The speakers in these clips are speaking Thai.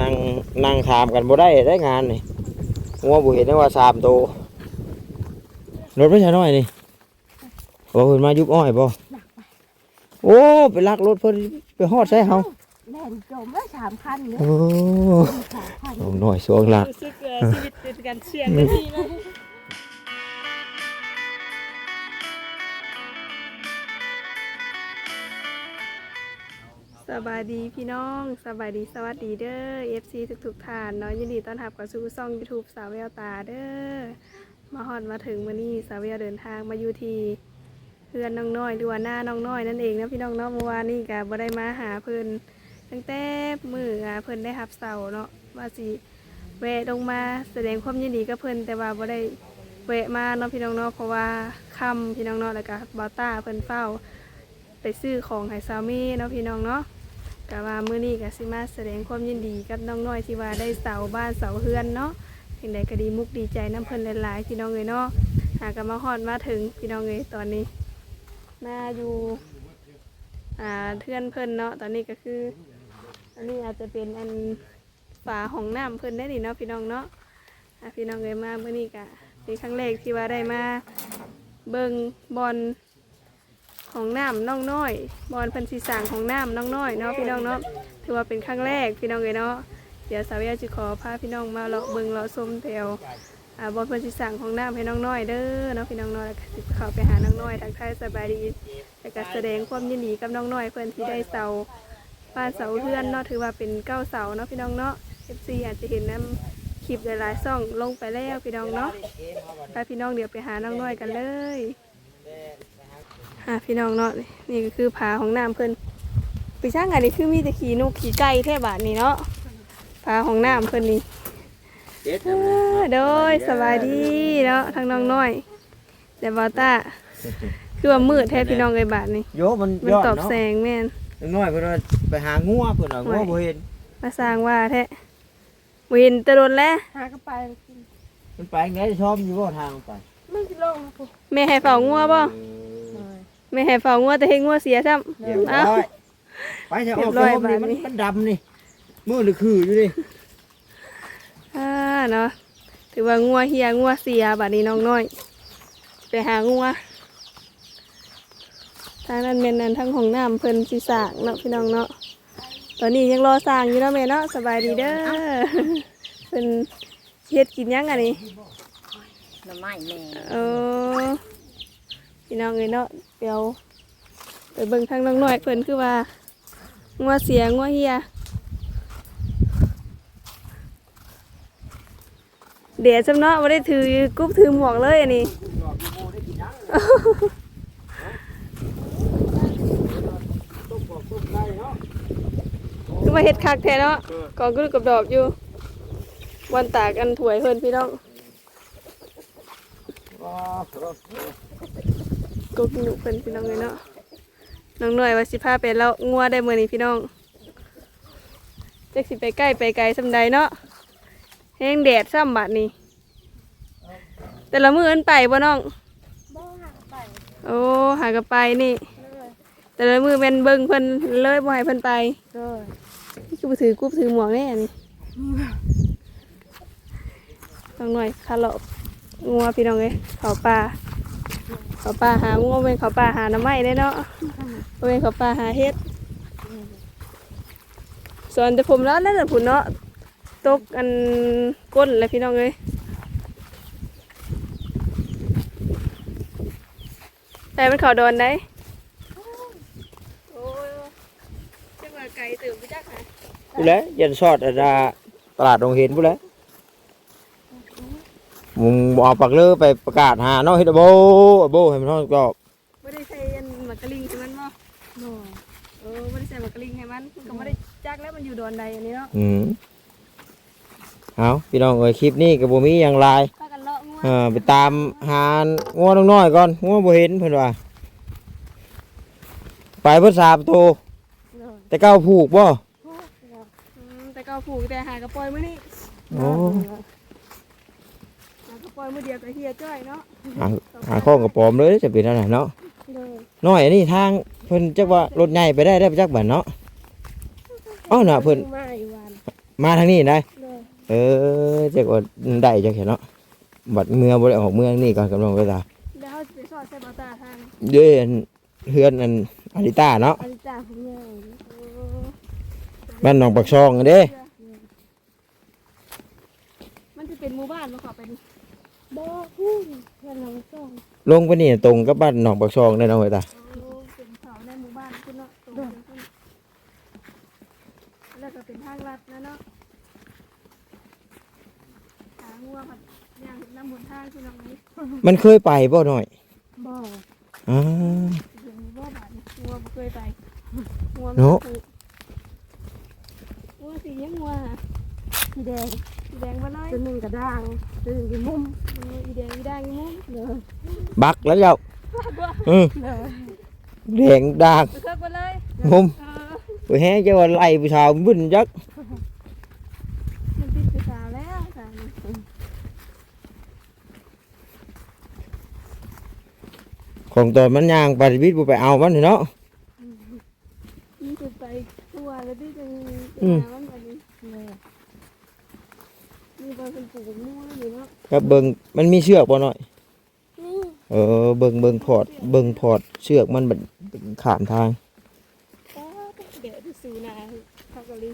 นั่งนั่งถามกันบ่ได้ได้งานนี่งัวบ่เห็นได้ว่าสามโตวรถไม่ใช่น้อยนี่บ่เพิ่นมายุบอ้อยบ่โอ้ไปลักรถเพิ่นไปฮอดใส่เฮาแล่นจมแล้วสามคันเนาะโอ้สามคันลงหน่อยสวงลัก รู้สึกเอ่อชีวิตเป็นการเสี่ยงนาทีเล สบายดีพี่น้องสบายดีสวัสดีเด้อ FC ทุกๆท่านเนาะยินดีต้อนรับกับสู่ช่อง YouTube สาวแววตาเด้อมาฮอดมาถึงมื้อนี้สาวแววเดินทางมาอยู่ที่เพื่อนน้องน้อยหรือว่าหน้าน้องน้อยนั่นเองนะพี่น้องเนาะเมื่อวานนี้ก็บ่ได้มาหาเพิ่นตั้งแต่มื้อเพิ่นได้รับเสาเนาะว่าสิแวะลงมาแสดงความยินดีกับเพิ่นแต่ว่าบ่ได้แวะมาเนาะพี่น้องเนาะเพราะว่าค่ำพี่น้องเนาะแล้วก็บาต้าเพิ่นเฝ้าไปซื้อของให้ซามีเนาะพี่น้องเนาะ กะว่ามื้อนี้ก็สิมาแสดงความยินดีกับน้องน้อยที่ว่าได้เสาบ้านเสาเฮือนเนาะถึงใดก็ดีมุกดีใจน้ำเพิ่นหลายๆพี่น้องเอ้ยเนาะหากมาฮอดมาถึงพี่น้องเอ้ยตอนนี้มาอยู่อ่าเทือนเพิ่นเนาะตอนนี้ก็คือ อันนี้อาจจะเป็นอันฝาห้องน้ำเพิ่นได้นี่เนาะพี่น้องเนาะอะพี่น้องเอ้ยมามื้อนี้ก็เป็นครั้งแรกที่ว่าได้มาเบิ่งบอล ของน้ำน้องน้อยบอลพันสีสางของน้ำน้องน้อยเนาะพี่น้องเนาะถือว่าเป็นครั้งแรกพี่น้องเลยเนาะเดี๋ยวสาวยาจะขอพาพี่น้องมาเลาะเบิงเลาะชมแถวบอลพันสีสางของน้ำให้น้องน้อยเด้อเนาะพี่น้องเนาะแล้วก็สิเข้าไปหาน้องน้อยทักทายสบายดีแล้วก็แสดงความยินดีกับน้องน้อยเพื่อนที่ได้เสาบ้านเสาเพื่อนเนาะถือว่าเป็นเก้าเสาเนาะพี่น้องเนาะ FC อาจจะเห็นน้ำคลิปหลายๆซ่องลงไปแล้วพี่น้องเนาะไปพี่น้องเดี๋ยวไปหาน้องน้อยกันเลย อะพี่น้องเนาะนี่นี่ก็คือผาของน้ำเพิ่นไปช่างอันนี้คือมีแต่ขี่นกขี่ไก่แท่บาทนี่เนาะผาของน้ำเพิ่นนี่เด็ดเออโดยสบายดีเนาะทางน้องน้อย แต่บอต้าคือว่ามืดแท้พี่น้องไอ้บาทนี่โยมันมันยอดตอบเนาะแสงแม่นน้อยเพิ่นว่าไปหางัวเพิ่นว่างัวบ่เห็นมาสร้างว่าแท้วินตะโดนแล้วหากระไปมันไปไงชอบอยู่บ่ทางไปไม่สิลงนะปุ๊แม่ให้เฝ้างัวบ่ เออแม่ให้เฝ้างัวแต่เฮ็ดงัวเสียซ้ำเรียบเอ้า ร้อยไปเถอะออกเรียบร้อยไปนี่บาดมันนี้ มันดำนี่มือหรือคืออยู่นี่อ่าเนาะถือว่างัวเฮียงัวเสียบาดนี้น้องน้อย ไปหางัวทางนั้นเมนนั้นทั้งของน้ำเพิ่นสิสร้างเนาะพี่น้องเนาะตอนนี้ยังรอสร้างอยู่เนาะแม่เนาะสบายดีเด้อเพิ่นเฮ็ดกินยังอันนี้หน่อไม้แม่เออ พี่น้องเอ้ยเนาะเดี๋ยวไปเบิ่งทางน้องน้อยเพิ่นคือว่างัวเสียงัวเฮียเดี๋ยวจำเนาะไม่ได้ถือกุ๊บถือหมวกเลยอันนี้คือมาเฮ็ดคักแท้เนาะกองกระดูกกับดอกอยู่วันตากอันถวยเพิ่นพี่น้อง กกหนูเพิ่นพี่น้องเลยเนาะน้องหน่อยว่าสิพาไปแล้วงัวได้มื้อนี้พี่น้องจักสิไปใกล้ไปไกลสำใดเนาะแห้งแดดซ้ำบัดนี้แต่ละมื้อเอิ้นไปบ่น้องบ่หากระไปโอ้หากระไปนี่ แต่ละมื้อแม่นเบิ่งเพิ่นเลยบ่ให้เพิ่นไปเลยนี่คือไปถือกุ๊บถือหมวกแน่นี่ต้องหน่อยคาร์ลบงัวพี่น้องเอ้ยเขาป่า เขาป่าหางัวเป็นเขาป่าหาหน้ำไม้ได้เนาะบ่เป็นเขาป่าหาเฮ็ดส่วนแต่ผมแล้วนั่นแหละผุนเนาะตกอันก้นเลยพี่น้องเอ้ยแต่มันเขาโดนได้โอ้ยจังหวะไก่ตื่นไปจักหาผู้แล้วยันชอดอาดาตลาดโรงเห็นผู้แล้ว มึงเอาปักเลือไปประกาศหาเนาะเฮ็ดอะโบอะโบให้มันท้องกรอบไม่ได้ใส่อันหมักกะลิงใช่มันบ่หน่อยเออไม่ได้ใส่หมักกะลิงให้มันมันก็ไม่ได้จักแล้วมันอยู่ดอนใดอันนี้เนาะอืมเอาพี่น้องเอ้ยคลิปนี้กับบ่มีอย่างไรพากันเลาะงัวเออไปตามหางัวน้อยๆก่อนงัวบ่เห็นเพิ่นว่า ไปเพิ่นสาบโตวเลยแต่เก้าผูกบ่ อืมแต่ก็ผูกแต่หากระปล่อยมื้อนี้โอ้หากระ ปล่อยมื้อเดียวก็เฮียจ้อยเนาะหาหาข้องกระปอมเลยจะเป็นอะไรเนาะเลยน้อยอันนี้ทางเพิ่นจักว่ารถใหญ่ไปได้ได้ไปจักบัดเนาะเอ้าน่ะเพิ่นมาอยู่วันมาทางนี้ได้ เลยเออจักว่าได้จังเห็นเนาะบัดเมื่อบ่ได้ออกเมืองนี่ก่อนกำลังเวลาเดี๋ยวเขาจะไปสอนใส่บาตาทางเด้อันเฮือนอันอาริต้าเนาะอาริตาของยายบ้านหนองปักซองเด้ มันจะเป็นหมู่บ้านมาขอไปดิ บ่ฮู้เพื่อนเราส่งลงไปนี่ตรงกับบ้านหนองปักซองได้เนาะเว้ยตาโอ้เป็นเขาในหมู่บ้านคุณเนาะตรงนี้คุณแล้วก็เป็นทางลัดนะเนาะหางัวผัดย่างน้ำบนทางคุณน้องนี้มันเคยไปบ่หน่อยบ่อ่าเดี๋ยวนี้บ่บาดนี่งัวบ่เคยไปงัวเนาะงัวสียังงัวฮะสีแดงสีแดงมาเลยตัวหนึงกระด้าง ตัวหนึงกี่มุมงัวอีแดงอีแดงอีมุ้งเลยบักแล้วเจ้าอื มเลยแดงดากไปเคยไปเลยงมเออไปแฮ่เจ้าว่าไล่ผู้ชาวบึ้นจักมันติดไปสาวแล้วสาวนี่ของตอนมันย่างปฏิบิตบ่ไปเอามันเนาะมันจะไปทั่วแล้วที่จะอืมหามันแบบนี้เลยมีบอลเป็นปลูกมั่วอยู่เนาะครับเบิ่งมันมีเชือกบ่หน่อย นี่เออ เบิ่งเบิ่งพอร์ตเบิ่งพอร์ตเชือกมันบัดขามทางก็เดี๋ยวที่สูนาพักกะลิ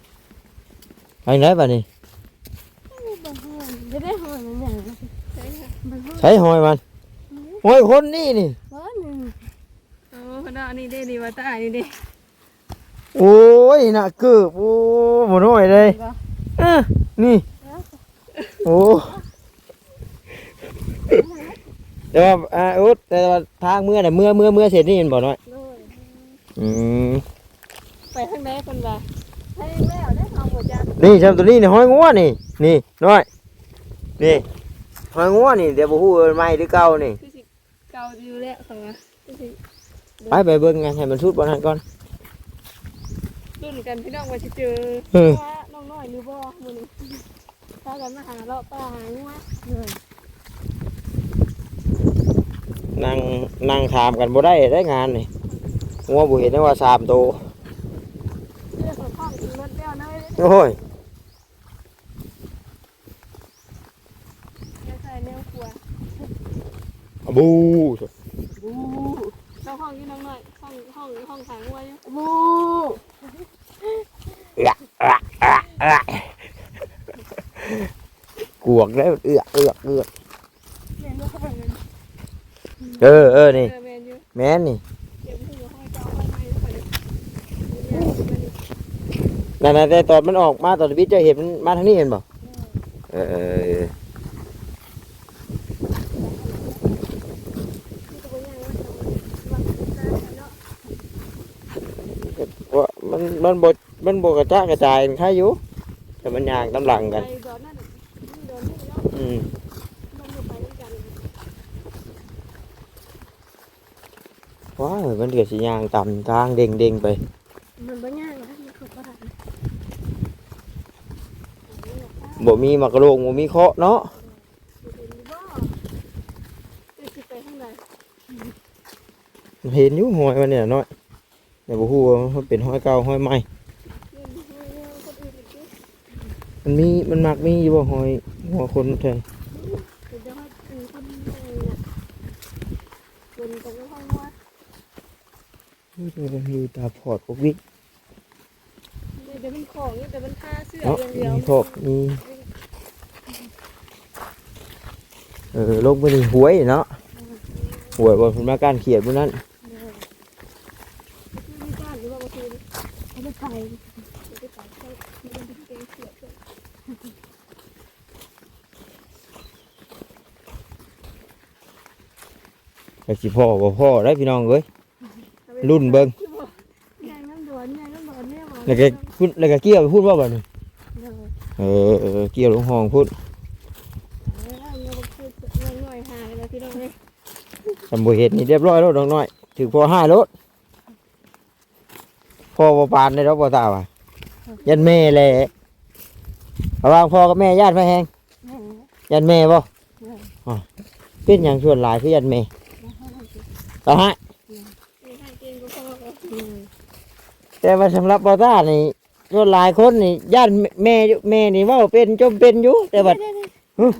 ไปไหนบัดนี้บ่ฮู้ไม่ได้หอยมันอย่างนั้นใช่ค่ะบ่ฮู้ใช้หอยมันหอยคนนี่นี่บ่หนึงโอ้พนักนี่ได้ดีว่าตายนี่ดิโอ้ยน่ะเกือบโอ้บ่น้อยเลยบ่เออนี่ โอ้แต่ว่าอ่าอุดแต่ว่าทางเมื่อน่ะเมื่อเมื่อเมื่อเสร็จนี่เห็นบ่น้อยเลยอืมไปทางไหนคนว่าให้แล้วได้เอาหมดจ้ะนี่ชำตัวนี้นี่หอยงัวนี่ นี่น้อย นี่หอยงัวนี่เดี๋ยวบ่ฮู้ว่าใหม่หรือเก่านี่ คือสิเกาอยู่แล้วเขาว่าคือสิไปไปเบิ่งกันให้มันสุดบ่ทันก่อนรุ่นกันพี่น้องว่าจะเจอเออว่าน้องน้อยหรือบ่มื้อนี้ ถ้ากันมาหาเลาะป่าหางัวเลยนั่งนั่งถามกันบ่ได้ได้งานนี่งัวบ่เห็นนะว่าสามโตวเรื่องของข้องกินรถแล้วนะโอ้ยอย่าใส่แนวครัวบูบูเราห้องที่น้องน้อยห้องห้องห้องขายงัวอยู่บู กวกแล้วเอือกเอือกเอือกเรียนรู้เข้าไปเลยเออเออนี่ เออแมนอยู่แม่นนี่เดี๋ยวพี่อยู่ห้องเจ้าห้องไม้ทุกคนเลยเนี่ยมันนี่นั่นนะแต่ตอนมันออกมาตอนวิทย์จะเห็นมันมาทางนี้เห็นบ่เออเออเออที่ตัวอย่างว่าจะวันมันมันบ่มันบกระจายกระจายมันค่าอยู่ แต่มันยางตำหลังกัน อืมว้าวมันเกิดสิย่างต่ำทางเด้งเด้งไป มันบ่ง่ายนะมันคือบ่ได้บ่มีมักกะโลงบ่มีเคาะเนาะเห็นอยู่หอยมันเนี่ยน้อยแต่บ่ฮู้ว่ามันเป็นหอยเก่าหอยใหม่ เรื่องเรื่องคนอื่นอีกที มันมีมันมักมีอยู่บ่หอยหัวคนแท้เดี๋ยวจะให้คือคนนึงน่ะบนตรงห้องว่ามันอยู่ตาพอดพวกวิกเดี๋ยวมันของนี่แต่มันค่าเสื้อเนาะอย่างเดียวมีพวกมีเออลงไปนี่หวยเนาะหวยบ่เพิ่นมาการเขียดพวกนั้น มีบ้านหรือว่าบ่คือ เอาไปใส่ ไปไปใช้มันเป็นเกงเสื้อเสื้อ ก็สิพ่อบ่พ่อได้พี่น้องเอ้ยรุ่นเบิ่งยางน้ำดวนยางน้ำดวนเนี่ยหมอแล้วก็พูดแล้วก็เกี่ยวไปพูดว่าบัดนี้เลยเออเออเกี่ยวลงห้องพูดเออเอาเงินมาพูดเงินหน่อยหายแล้วพี่น้องเลยสำบ่เฮ็ดนี่เรียบร้อยแล้วน้องน้อยถือพอห้าโลดพ่อบ่ปานได้ดอกบ่ตาว่ะยันแม่แหละระหว่างพ่อกับแม่ญาติพระแหงแม่ยันแม่บ่แม่อ๋อเป็นหยังส่วนหลายคือยันแม่ ตาฮะมีทางเกงก็พอเลยแต่ว่าสำหรับบ่ตานี่ส่วนหลายคนนี่ญาติแม่อยู่แม่นี่เว่าเป็นจมเป็นอยู่แต่บัดเออ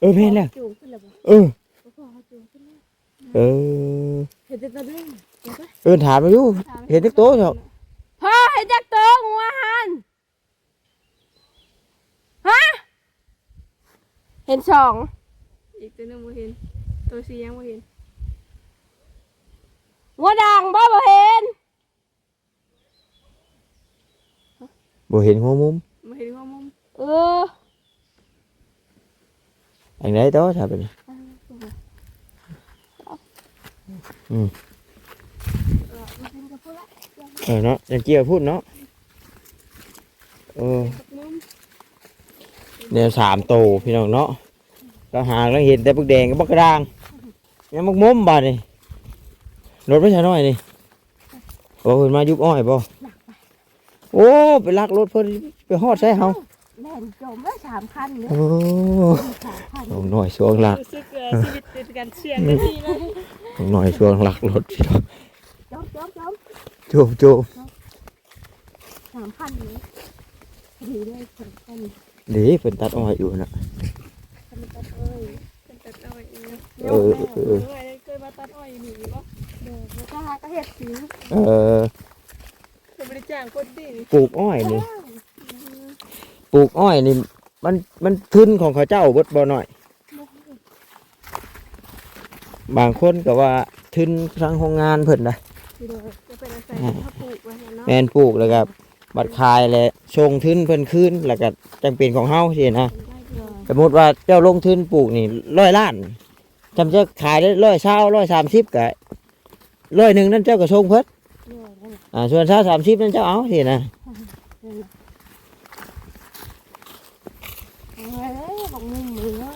เออแม่นแล้วจูงขึ้นแล้วบ่เออพ่อเขาจูงขึ้นแล้วเออเห็นแต่ตัวเล่นเห็นปะเออถามมาอยู่เห็นจักโตเถอะพ่อเห็นจักโตงัวหันฮะเห็นสองอีกตัวหนึงบ่เห็นตัวสียังบ่เห็น งัวดังบ่บ่เห็นบ่เห็นหัวมุมบ่เห็นข้อมุมเอออันไหนโตถ้าเป็นเออเนาะยังเกี่ยวพูดเนาะเออมุมเนี่ยสามโตพี่น้องเนาะเราหาเราเห็นแต่บักแดงกับบักกระด้างยังบักมุมบาดนี่ รถไม่ใช่น้อยนี่โอ้เพิ่นมายุบอ้อยบ่โอ้ไปลักรถเพิ่นไปฮอดใส่เฮาแล่นจมได้สามคันเลยโอ้สามคันน้องน้อยช่วงหลักรู้สึกเอ่อชีวิตเป็นการเสี่ยงนาทีเลยน้องน้อยช่วงหลักรถพี่น้องจมจมจมโจมโจมสามคันเลยดีเลยสามคันเดี๋ยวเพิ่นตัดอ้อยอยู่น่ะคันตัดเอ้ยเป็นตัดอ้อยอีกนะเออเอเอออเคยมาตัดอ้อยอยู่นี่บ่ เดี๋ยวแล้วก็หาก็เห็ดสีเออเคยบริจาคคนดีนี่ปลูกอ้อยนี่ปลูกอ้อยนี่ มันมันทุนของเขาเจ้าเบิดบ่น้อย บางคนก็ว่าทุนทางโรงงานเพิ่นนะทีเดียวจะเป็นอาศัยถ้าปลูกไว้นะเนาะแม่นปลูกแล้วก็บัดขายแล้วส่งทุนเพิ่นคืนแล้วก็จังเป็นของเฮาสินะเลยสมมติว่าเจ้าลงทุนปลูกนี่ร้อยล้านจำจะขายได้ร้อยเช้าร้อยสามสิบก็ ร้อยหนึ่งนั่นเจ้าก็ส่งเพิ่นเลยนั่นแหละอ่าส่วนเช้าสามสิบนั่นเจ้าเอาสินะเฮ้ยบอกมุมมือเนาะ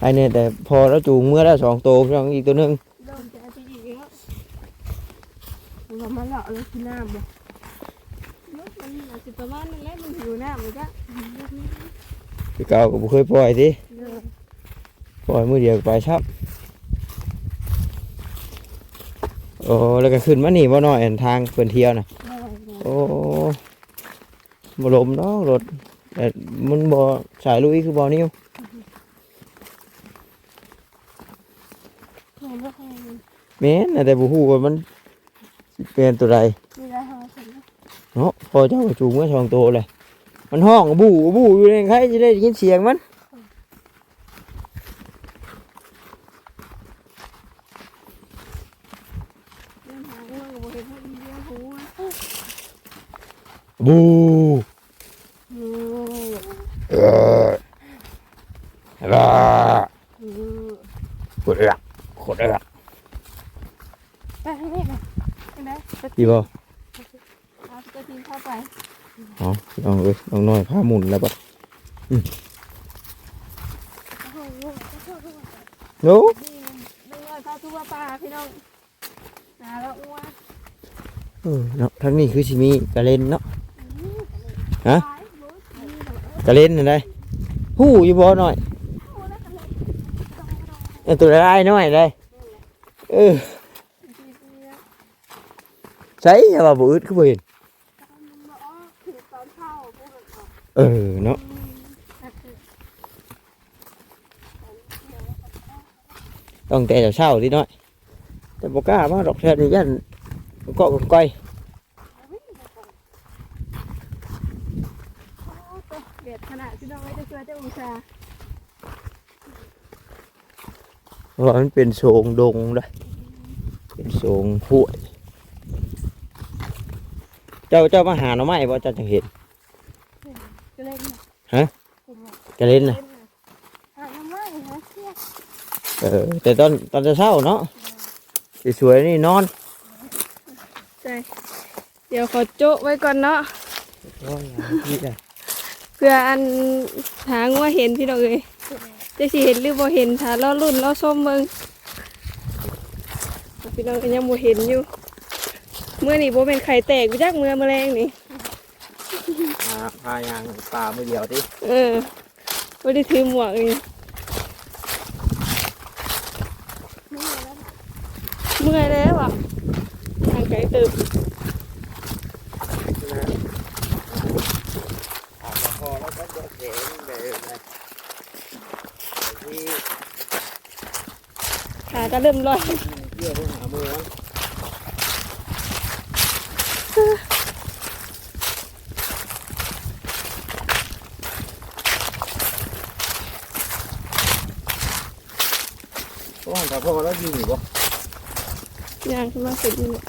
ไอ้เนี่ยแต่พอเราจูงเมื่อแล้วสองตัวพี่น้องอีกตัวหนึงเริ่มจะเอาไปอีกแล้วมันมาเลาะเลยที่น้ำบ่มันอาจจะประมาณนั้นแหละมันหิวน้ำเลยจ้ะพี่เก่าก็บ่เคยปล่อยสิเลยปล่อยมือเดียวก็ไปชับ โอ้แล้วก็ขึ้นมานี่บ่น้อยอันทางเพิ่นเที่ยวน่ะเลยเลยโอ้บลมเนาะรถแต่มันบ่สายลุยคือบ่นิ้วเห็นว่าใครแม่นน่ะแต่บ่ฮู้ว่ามันสิเป็นตัวใดมีอะไรหาฉันนะเนาะพอเจ้าก็จูงมาสองตัวเลยมันห้องบู่บู่อยู่ในใครจะได้ยินเสียงมัน เรื่องหาว่าก็บ่เห็นว่าดีเรื่องหัว บู่อืมเออเอออืมขดเอือกขดเอือกไปทางนี้นะเห็นไหมดีบ่เอาสกทีเข้าไปอ๋อน้องเอ้ยน้องน้อยพาหมุนแล้วบ่โอ้โหโน้นี่มันน้อยเข้าทั่วป่าพี่น้องหาแล้วอ้วนเออเนาะทั้งนี้คือสิมีกระเล่นเนาะ ฮะกระเล่นนั่นได้ฮู้อยู่บ่หน่อยอตัวได้น้อยได้เออใช่ยาว่าบ่อึดคือบ่เห็นเออเนาะต้องแต่เช้าๆทีน้อยแต่บ่กล้ามาดอกแท้นี่ยันเกาะก้อย เด็ดขนาดพี่น้องไม่ได้ ช่วยเจ้าอุตสาห์เพราะว่ามันเป็นโสงดงได้เป็นโสงห้วย เจ้าเจ้ามาหาหน่อไม้บ่เจ้าจังเห็นก็เล่นนะฮะเป็นไงกะเล่นน่ะหาน้ำมันหาเสี้ยเออแต่ตอนตอนเช้าๆเนาะสวยๆนี่นอนใจเดี๋ยวขอโจ๊ะไว้ก่อนเนาะ โอ้ยนี่แหละเพื่ออันหางัวเห็นพี่น้องเอ้ยจะสิเห็นหรือบ่เห็นถ้ารอรุ่นรอส้มเบิ่งพี่น้องก็ยังบ่เห็นอยู่ เมื่อนี่บ่เป็นไข่แตกไปจักเมื่อแมลงนี่พาพายางปลามือเดียวดิเออบ่ได้ถือหมวกนี่เมื่อยแล้วอะทางไกลตึบ บ่แข็งได้เลยที่ ขาก็เริ่มลอยเกี่ยวไปหาหมูมันโอ้แต่พ่อแล้วยิงอยู่บ่ย่างขึ้นมาสุดนี่แหละ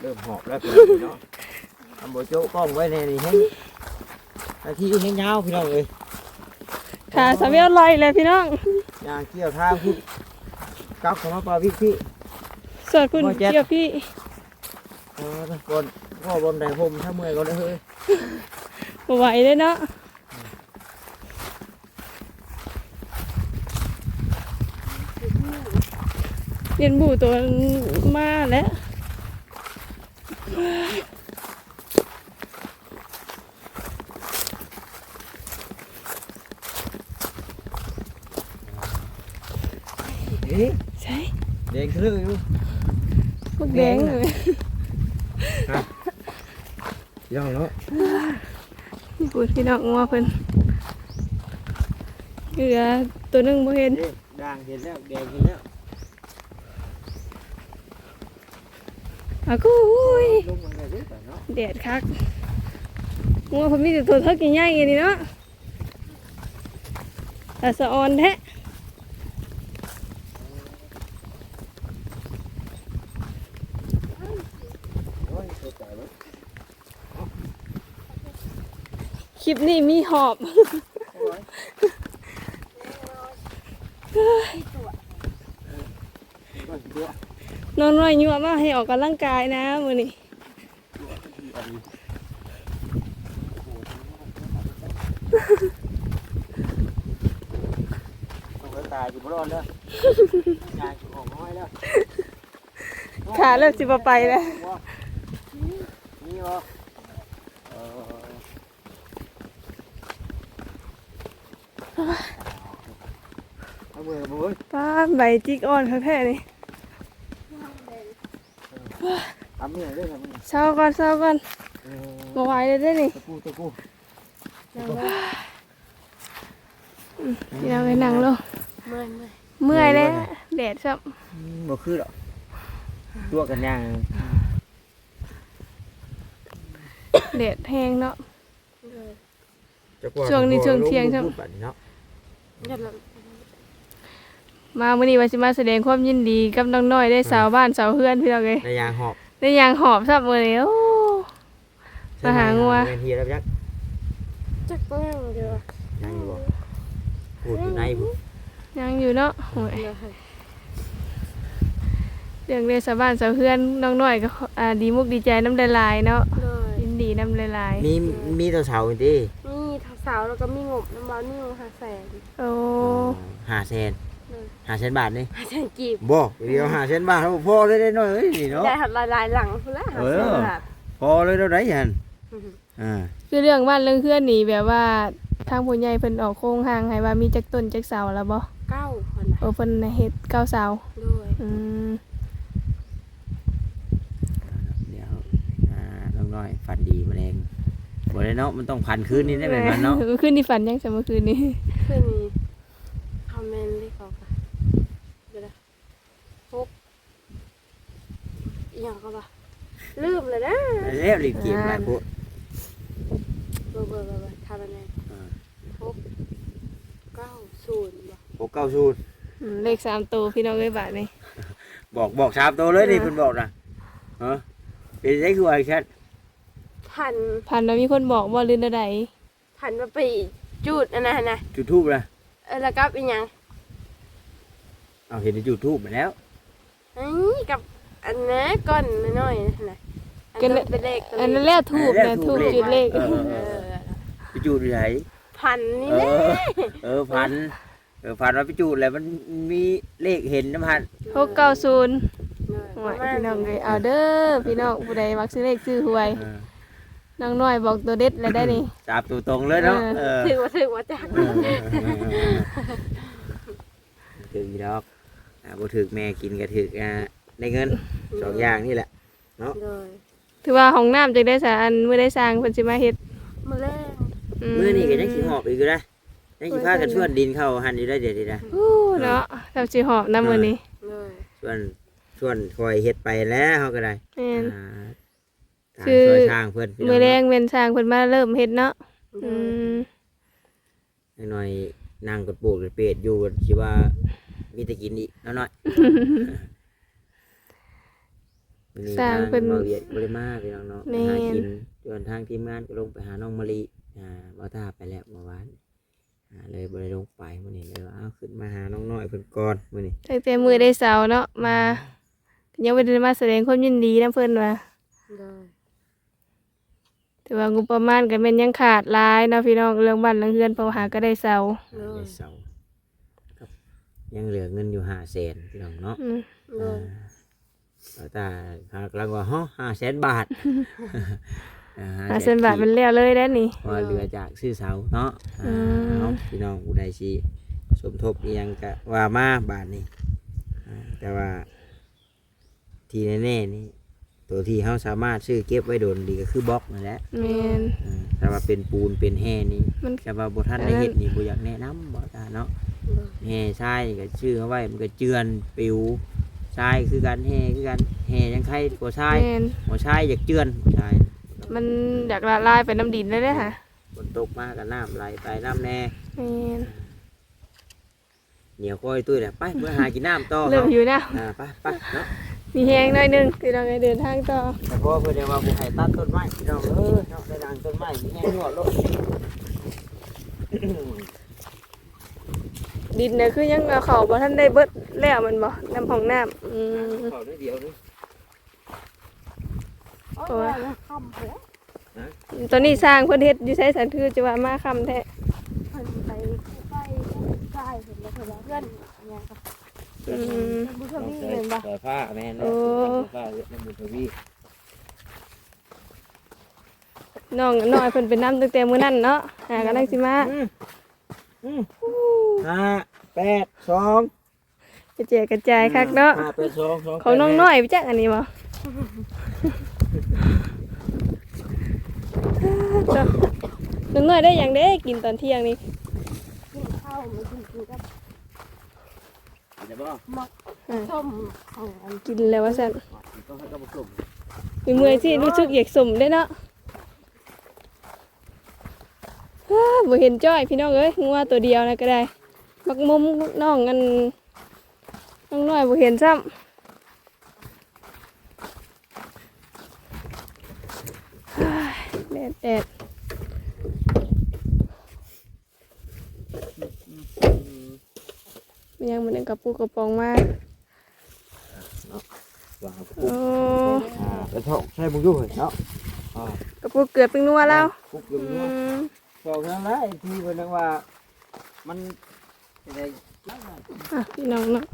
เริ่มหอบแล้วพี่น้องเนาะทำโบโจ้กล้องไว้ในนี่ให้นาทีให้ยาวพี่น้องเลย ขาสามเอวลอยเลยพี่น้องยางเกี่ยวทางพุ่นกลับเข้ามาปลาพี่พี่ส่วนคุณโอ้ยเจ็ดเกี่ยวพี่เออบนก็บนแดงผมถ้าเมื่อยก็ได้เฮ้ยบ่ไหวเลยเนาะเรียนบูตัวมาแล้ว เอ๊ะ ใช่ แดงครึ่งอยู่ พวก แดงเลยย่องเนาะพูดพี่น้องงัวเพิ่นเหลือตัวหนึงบ่เห็นเอ๊ะด่างเห็นแล้วแดงเห็นแล้วอะกูอุ้ยลงมาเลยเด้อเนาะแดดคักงัวเพิ่นมีแต่ตัวเท่ากี่ใหญ่ๆนี่เนาะแต่สะออนแท้ โอ้ยเข้าใจแล้ว คลิ ปนี้มีหอบตัวนอนน้อยยั่วมาให้ออกกำลังกายนะมื้อนี้ต้องไปตายอยู่บ่รอดแล้วยางอยู่ของน้อยแล้วขาเริ่มสิบ่ไปแล้วนี่บ่เออ เอามือกับมือป้าใบจิกอ่อนแท้ๆนี่ทำเนี่ยได้ทำเนี่ยเช้าก่อนเช้าก่อนเออบ่ไหวเลยเด้อนี่ตะกูตะกูพี่น้องไปนั่งลงเมื่อยเมื่อยเมื่อยแล้วแดดซับอืมบ่คือหรอกตัวกันย่างแดดแห้งเนาะเลยจะกว่าช่วงนี้ช่วงเที่ยงช่ช่วงพูดแบบนี้เนาะยันละ มามื้อนี้ว่าสิมาแสดงความยินดีกับน้องน้อยได้สาวบ้านสาวเฮือนพี่น้องเอ้ยในยางหอบได้ยางหอบซับมื้อนี้โอ้มาหางัวเนเฮียแล้วยักษ์จักต้องยังเดียวยังอยู่บ่พูดอยู่ในบุยังอยู่เนาะโอ้ยเลยเรื่องได้สาวบ้านสาวเฮือนน้องน้อยก็อ่าดีมุกดีใจน้ำลายๆเนาะเลยยินดีน้ำลายมีมีตัวเสาจริงนี่ทัก สาวแล้วก็มีงบน้ำบอลนิ่วหาแสนๆโอ้หาเซนเลยหาเซนบาทนี่หาแสนกีบบ่เดียวหาเซนบาทพ่อได้ได้หน่อยเอ้ยนี่เนาะ ได้หัดลายลายหลังพุ่นละหาแสนบาทพอเลยเราได้ยันอ่าคือเรื่องบ้านเรื่องเฮือนนี่แบบว่าทางผู้ใหญ่เพิ่นออกโครงห่างให้ว่ามีจักต้นจักเสาแล้วบ่เก้าคนนะโอ้เพิ่นเฮ็ดเก้าเสาด้วยอืมเดี๋ยวอ่าน้องน้อยฝันดีมาแรง บ่ได้เนาะมันต้องพันคืนนี้ได้แบบนั้นเนาะมื่อคืนนี่ฝันยังแต่เมื่อคืนนี้คือมีคอมเมนต์ที่เขาค่ะเดี๋ยวนะฮกอหย่างก็ปะลืมเลยนะแล้วรีบเก็บหลายพวกเบอร์เบอร์เบอร์เบอร์ทำอะไรอ่าฮกเก้าศูนย์บ่พวกเก้าสูตรอืมเลขสามตัวพี่น้องเอ้ยบาทนี่บอกบอกชามโตเลยนี่เพิ่นบอกนะเออเป็นไสคือว่าแค่ พันพันว่ามีคนบอกว่าลืนใดพันมาไปจูดอันนั้นนะจุดทูบนะเออแล้วกับอีหยังเอาเห็นในจุดทูบไปแล้วอันนี้กับอันนั้นก้อนน้อยๆนะนะอันนั้นเป็นเลขตัวอันนั้นนี้แล้วทูบนะทูบจุดเลขเออเออไปจุดอยู่ไหนพันนี่เอแหละอเออพันเออพันว่าไปจุดแล้วมันมีเลขเห็นนะพันหกเก้าศูนย์เอหวอยประมาณพี่น้องเลยเอาเด้อพี่น้องผู้ใดมักซื้อเลขซื้อหวย เออ น้องน้อยบอกตัวเด็ดแล้วได้นี่จับตัวตรงเลยเนาะเออถือว่าถือว่าจักเออถึงดอกอ่าบ่ถึกแม่กินก็ถึกอ่าได้เงินสองอย่างนี่แหละเลยถือว่าห้องน้ำจังได้สาอันมื้อได้สร้างเพิ่นสิมาเฮ็ดมาแรงมื้อนี้ก็ยังสิหอบอีกอยู่นะยังสิพากันชวนดินเข้าหันอยู่ได้เดี๋ยวนี้นะอู้เนาะเราสิหอบนํมื้อนี้เลยชวนชวนคอยเฮ็ดไปแล้วเฮาก็ได้แม่นอ่าทาง คือ ช่วยทางเพิ่นพี่น้มื้อองแรงเว้นสร้างเพิ่นมาเริ่มเฮ็ดเนาะเลอืยมหน่อยๆนั่งกดปลูกกดเป็ดอยู่สิว่ามีแต่กินอีกน้อยๆวันนี้สร้างเพิ่นทเบาเวียดบ่ได้มาพี่น้องเนาะไปแม่น หากินส่วนทางทีมงานก็ลงไปหาน้องมะลิอ่าบ่ตาไปแล้วเมื่อวานอ่าเลยบ่ได้ลงไปมื้อนี้เลยว่าเอาขึ้นมาหาน้องน้อยเพิ่นก่อนมื้อนี้ตั้งแต่มื้อได้เสาร์เนาะมายังบ่ได้มาแสดงความยินดีนํเพิ่นว่าเลย แต่ว่างบประมาณก็แม่นยังขาดหลายเนาะพี่น้องเรื่องบ้านเรื่องเรือนเพราะว่าหาก็ได้เสาอ่าได้เสาครับยังเหลือเงินอยู่500,000พี่น้องเนาะอืมเลยบ่ตาหากลังว่าฮะ500,000บาทอ่หาเส้นบาทมันแล้วเลยได้อนี่พอเหลือจากซื้อเสาเนาะอือ่ามเนาะพี่น้องอุไดชีสมทบอีหยังกะว่ามาบาทนี่อ่าแต่ว่า ที่แน่ๆนี่ ตัวที่เขาสามารถซื้อเก็บไว้โดนดีก็คือบล็อกนั่นแหละแม่นอ่าแต่ว่าเป็นปูนเป็นแห่นี่มัน แต่ว่าบท่านได้เห็ดนี่บ่อยากแนะนำบ่ตาเนาะเลยแห่ทรายนี่ก็ชื่อเขาไว้มันก็เจือนปิวทรายคือกันแห่คือกันแห่ยังใครกว่าทรายแม่นบ่ทรายอยากเจือนทรายมันอยากละลายไปน้ำดินได้เด้อค่ะฝนตกมากับน้ำไหลไปน้ำแน่แม่นเหนียวก้อยตุ้ยแหละไปเมื่อหากินน้ำต่อเริ่มเนาะอยู่นะอ่าไปไปเนาะ มีแห้งหน่อยหนึงพี่น้องไปเดินทางต่อแต่พอเพื่อนเดี๋ยวว่าผู้ให้ตัดต้นไม้พี่น้องเออเนาะได้ดังต้นไม้มีแห้งนวดโลด ดินเนี่ยคือยังเอาเขาบ่ท่านได้เบิดแล้วมันบ่น้ำห้องน้ำอืม เขาได้เดียวนึงโอ้โอ้ยยแล้วคำแล้วตอนนี้สร้างเพิ่นเฮ็ดอยู่ใช้สันคือจะว่ามาคำแท้เพิ่นไปใกล้ใกล้เห็นแล้วเพิ่นว่าเพื่อนเนี่ยครับ อืมบุญทวีเห็นปะใส่ผ้าแม่นโอ้ผ้าเยอะในบุญทวีน้องน้อยเพิ่นเป็นน้ำตั้งแต่มื้อนั้นเนาะหากันลังสิมาอืมอืมห้าแปดสองกระจายกระจายคักเนาะห้าแปดสองสองของน้องน้อยไปจักอันนี้บ่จ้ะน้องน้อยได้หยังเด้กินตอนเที่ยงนี่กินข้าวไม่กินกิ นกับเดี๋ยวบ่มักส้มของอันกินแล้วว่าซั่นต้องให้กระบอกกลุ่มมีเมื่อยที่รู้สึกอยากสมได้เนาะอ้าบ่เห็นจ้อยพี่น้องเอ้ยงัวตัวเดียวนะก็ได้มักมุมน้องอันน้องน้อยบ่เห็นซ้ำอ้ายแดดแดดมันยังมันยัง กระปูกระปองมาวางกระโอ้ปุกอ่าไปท่องใช้บุญด้วยเนาะอ่ากระปูเกลือเป็นนัวแล้วปุกอยู่อืเนาะมบอกนั่นแหละไอ้ที่เพิ่นว่า มันอะไรอะพี่น้องเนาะ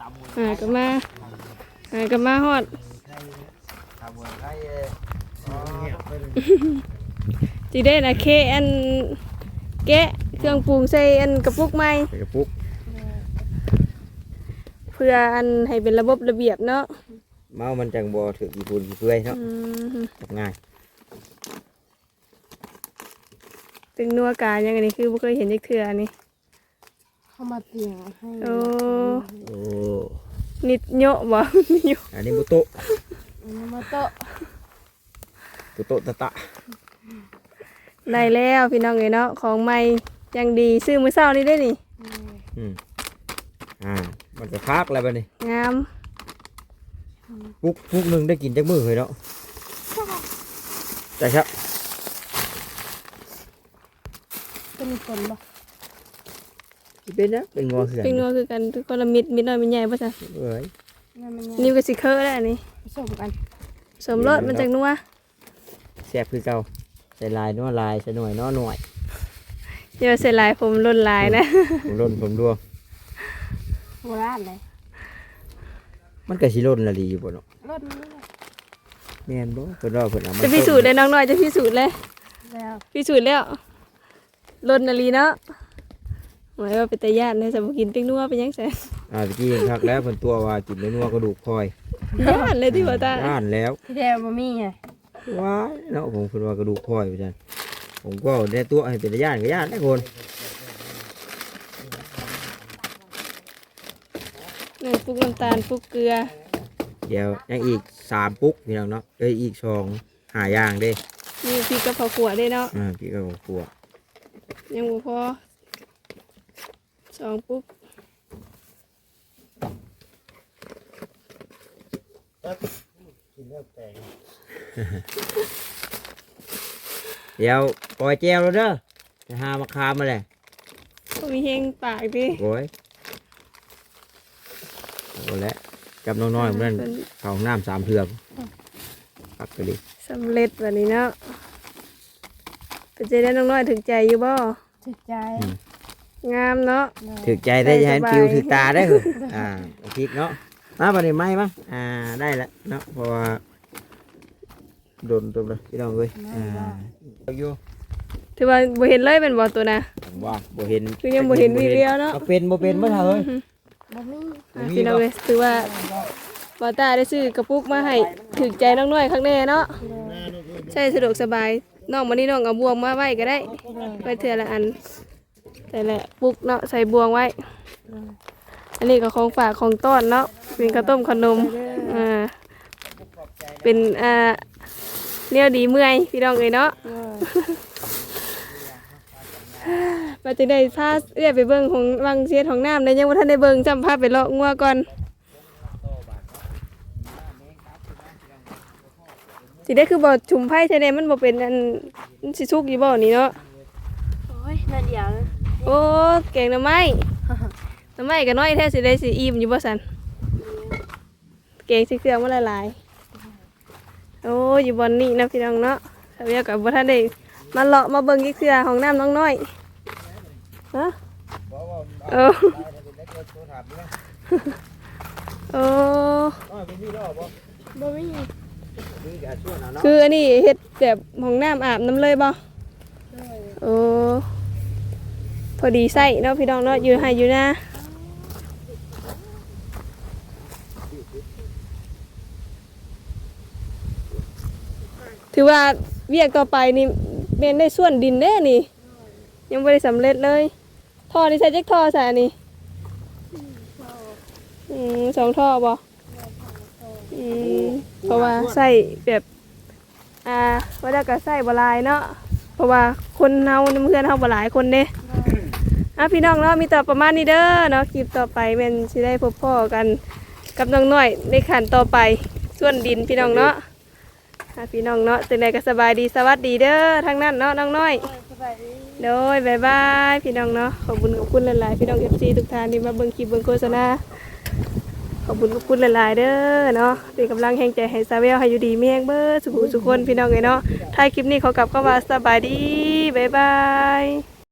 ตำมือหากันมาหากันมาฮอดตำมือใครเอ่ออ๋อเป็นจีได้นะเคอันแกะเครื่องปรุงใส่อันกระปุกใหม่กระปุกเพื่ออันให้เป็นระบบระเบียบเนาะเมามันจังบ่ถึกญี่ปุ่นญี่เปื่อยเนาะอืมจับง่ายตึงนัวกายังอันนี้คือบ่เคยเห็นจักเทื่ออันนี่เข้ามาเตียงให้โอ้โอ้นิดโยะบ่นิดโยะอันนี้บุโตะอันนี้มาโตะบุโตะตะตะได้แล้วพี่น้องเอ้ยเนาะของใหม่ยังดีซื้อมื้อเช้านี้ได้นี่ อืมอ่า มันจะพักแล้วบัดนี้งามปุกปุกหนึงได้กินจักมื้อเลยเนาะแต่ครับเป็นคนบ่สิเป็นนะเป็นงัวเขื่อนเป็นนัวคือกันทุกคนละมิดมิดน้อยมิดใหญ่บ่ซะเอ้ยนั่นมันนี่ก็สิเคอะแล้วอันนี้ผสมกันสมรสมันจังนัวแซ่บคือเก่าใส่ลายนัวลายใส่หน่วยนัวหน่วยเดี๋ยวเสร็จลายผมล่นลายนะผมร่นผมดวง โบราณเลยมันก็สิร่นละดีอยู่บ่เนาะรถนี้เลยแม่นบ่เพิ่นว่าเพิ่นเอามาจะพิสูจน์เลยน้องน้อยจะพิสูจน์เลย แล้วพิสูจน์แล้วลดนาลีเนาะหมายว่าเป็นตาญาติในสมกินปิ้งนัวเป็นยังไงอ่าตะกี้เห็นคักแล้วเพิ่นตัวว่ากินแล้วนัวกระดูกพลอยย่านเลยที่บ่ตาย่านแล้ว ที่แท้บ่มีไงว้ายเนาะผมคิดว่ากระดูกพลอยไปจันผมก็ได้ตัวให้เป็นญาติกับญาติได้คน หนึ่ง ปุกน้ำตาลปุกเกลือ เดี๋ยวยังอีกสามปุ๊กพี่น้องเนาะเอ้ยอีกสองหาอย่างเด้มีพริกกับข้าวขัวด้วยเนาะ อ่าพี่ก็ของครัวยังบ่พอสองปุกเดี๋ยวปล่อยแจวแล้วเด้อจะหามาคามมาเลยก็มีเฮงปากดิโอ้ย โอ้แล้วกับน้องน้อยมันเข้าห้องน้ำสามเทือกปักไปดิสำเร็จแบบนี้เนาะเป็นใจได้น้องน้อยถึงใจอยู่บ่จิตใจงามเนาะถือใจได้จะให้ฟิวถือตาได้เหรออ่าพริกเนาะมาบันนี้ไหมมั้งอ่าได้แล้วเนาะเพราะว่าโดนตัวเลยพี่น้องเอ้ยอ่าเอาอยู่ถือว่าบ่เห็นเลยเป็นบ่ตัวนะผมว่าบ่เห็นคือยังบ่เห็นวีเดียวเนาะบ่เป็นบ่เป็นบ่เท่าเอ้ย บ่มีอะพี่น้องเลยถือว่าบอตาได้ซื้อกระปุกมาให้ถึงใจน้องน้อยข้างแน่เนาะใช่สะดวกสบายน้องมานี่น้องเอาบวงมาไว้ก็ได้ไว้เทื่อละอัน แต่ละปุกเนาะใส่บวงไว้ อันนี้ก็ของฝากของต้อนเนาะเป็นข้าวต้มขนมอ่าเป็นอ่าเนี่ยดีเมื่อยพี่น้องเอ้ยเนาะ มาจะได้พาเรียกไปเบิ่งของวังเสียของน้ำได้ยังว่าท่านได้เบิ่งจำภาพไปเลาะงัวก่อนสิได้คือบ่ชุมไผ่ใช่ไหมมันบ่เป็นอันมันสิสุกอยู่บ่นี่เนาะโอ้ยน่าเดียวนะโอ้แกงหน่อไม้หน่อไม้ก็น้อยแท้สิได้สิอิ่มอยู่บ่สันแกงสิเครื่องมันละลายโอ้อยู่บอนนี่นะพี่น้องเนาะสาวเวียกับบ่ท่านได้มาเลาะมาเบิ่งอีกเทื่อของน้ำน้องน้อย ฮะโอ้โอ้บ่มีคืออันนี้เฮ็ดแบบห้องน้ำอาบน้ำเลยบ่โอ้พอดีใส่เนาะพี่น้องเนาะอยู่ให้อยู่นะถือว่าเวียกต่อไปนี่เมนได้ส่วนดินแน่นี่ ยังไม่ได้สำเร็จเลย ท่อนี่ใช้เจ๊กท่อใส่อันนี่อืมสองท่อบ่อืมเพราะว่าใส่แบบอ่าว่าได้ก็ใส่บลายเนาะเพราะว่าคนเฮาเพื่อนเฮาบลายคนเด้อะพี่น้องเนาะมีต่อประมาณนี้เด้อเนาะคลิปต่อไปแม่นสิได้พบพ่อกันกับน้องน้อยในขันต่อไปส่วนดินพี่น้องเนาะอะพี่น้องเนาะจังไดก็สบายดีสวัสดีเด้อทางนั้นเนาะน้องน้อยสบายดี โดยบายบายพี่น้องเนาะขอบคุณขอบคุณหลายๆพี่น้องเอฟซีทุกท่านที่มาเบิ่งคลิปเบิ่งโฆษณาขอบคุณขอบคุณหลายๆเด้อเนาะเป็นกำลังแห่งใจให้ซาเวลให้อยู่ดีมีแห่งเบอร์สุขุสุขคนพี่น้องเลยเนาะถ้ายคลิปนี้ขอกลับเข้ามาสบายดีบายบาย